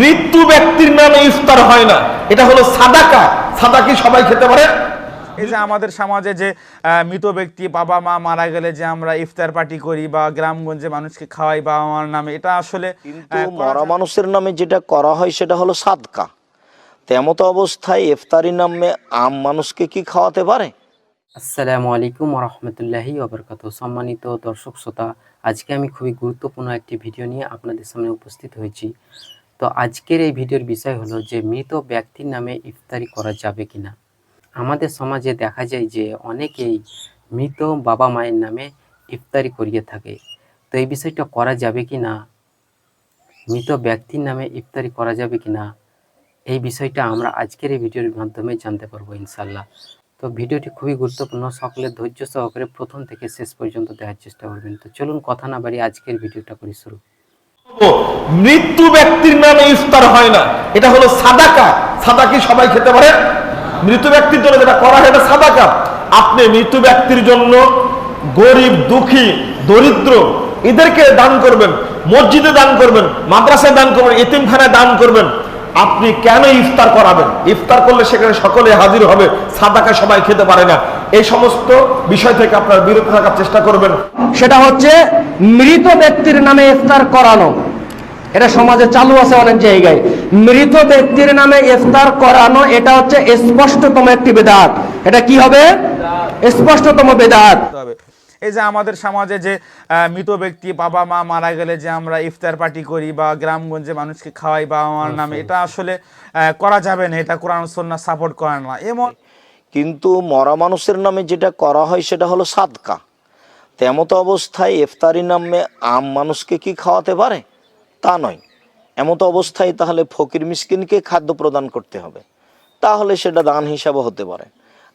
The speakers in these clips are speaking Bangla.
মৃত্যু ব্যক্তির নামে ইফতার হয় না। এটা হলো সাদাকা। সাদা কি সবাই খেতে পারে? এই যে আমাদের সমাজে যে মৃত ব্যক্তি বাবা মা মারা গেলে যে আমরা ইফতার পার্টি করি বা গ্রামগঞ্জে মানুষকে খাওয়াই বাবা মার নামে এটা আসলে করা মরা মানুষের নামে যেটা করা হয় সেটা হলো সাদকা। তেমত অবস্থায় ইফতারি নামে আম মানুষকে কি খাওয়াতে পারে? আসসালামু আলাইকুম রহমতুল্লাহি ওবরকাত সম্মানিত দর্শক শ্রোতা, আজকে আমি খুবই গুরুত্বপূর্ণ একটি ভিডিও নিয়ে আপনাদের সামনে উপস্থিত হয়েছি। তো আজকের এই ভিডিওর বিষয় হলো যে, মৃত ব্যক্তির নামে ইফতারি করা যাবে কিনা? আমাদের সমাজে দেখা যায় যে, অনেকেই মৃত বাবা মায়ের নামে ইফতারি করিয়ে থাকে। তো এই বিষয়টা করা যাবে কি না মৃত ব্যক্তির নামে ইফতারি করা যাবে কি না এই বিষয়টা আমরা আজকের এই ভিডিওর মাধ্যমে জানতে পারব ইনশাল্লাহ তো ভিডিওটি খুবই গুরুত্বপূর্ণ। সকলে ধৈর্য সহকারে প্রথম থেকে শেষ পর্যন্ত দেখার চেষ্টা করবেন। তো চলুন কথা না বাড়িয়ে আজকের ভিডিওটা করি শুরু। মৃত্যু ব্যক্তির নামে ইফতার হয় না। এটা হলো সাদাকা। সাদা কি সবাই খেতে পারে? মৃত ব্যক্তির জন্য যেটা করা হয় এটা সাদাকা। আপনি মৃত ব্যক্তির জন্য গরিব, দুঃখী, দরিদ্র, এদেরকে দান করবেন। মসজিদে দান করবেন। মাদ্রাসায় দান করবেন। এতিমখানায় দান করবেন। আপনি কেন ইফতার করাবেন? ইফতার করলে সেখানে সকলে হাজির হবে সাদাকা সবাই খেতে পারে না। এই সমস্ত বিষয় থেকে আপনারা বিরত থাকার চেষ্টা করবেন। সেটা হচ্ছে মৃত ব্যক্তির নামে ইফতার করানো। এটা সমাজে চালু আছে অনেক জায়গায়। মৃত ব্যক্তির নামে ইফতার করানো এটা হচ্ছে স্পষ্টতম একটি বেদাত। এটা কি হবে? স্পষ্টতম বেদাত। এই যে আমাদের সমাজে যে মৃত ব্যক্তি বাবা মা মারা গেলে যে আমরা ইফতার পার্টি করি বা গ্রামগঞ্জে মানুষকে খাওয়াই বাবা মার নামে এটা আসলে করা যাবে না এটা কোরআন সন্না সাপোর্ট করে না। এমন কিন্তু মরা মানুষের নামে যেটা করা হয় সেটা হলো সাদকা। তেমত অবস্থায় ইফতারি নামে আম মানুষকে কি খাওয়াতে পারে? তা নয়। এমত অবস্থায় তাহলে ফকির মিসকিনকে খাদ্য প্রদান করতে হবে। তাহলে সেটা দান হিসাবে হতে পারে।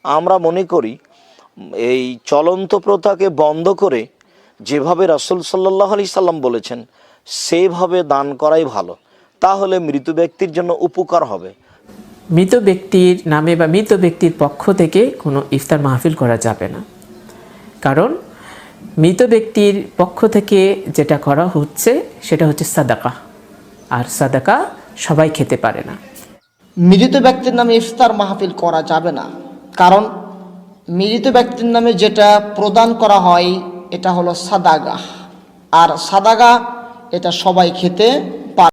আমরা মনে করি এই চলন্ত প্রথাকে বন্ধ করে যেভাবে রাসুল সাল্লাহ আলি সাল্লাম বলেছেন সেভাবে দান করাই ভালো। তাহলে মৃত ব্যক্তির জন্য উপকার হবে। মৃত ব্যক্তির নামে বা মৃত ব্যক্তির পক্ষ থেকে কোনো ইফতার মাহফিল করা যাবে না। কারণ মৃত ব্যক্তির পক্ষ থেকে যেটা করা হচ্ছে সেটা হচ্ছে সাদাকা। আর সাদাকা সবাই খেতে পারে না। মৃত ব্যক্তির নামে ইফতার মাহফিল করা যাবে না। কারণ মৃত ব্যক্তির নামে যেটা প্রদান করা হয়, এটা হলো সাদাগা আর সাদাগা এটা সবাই খেতে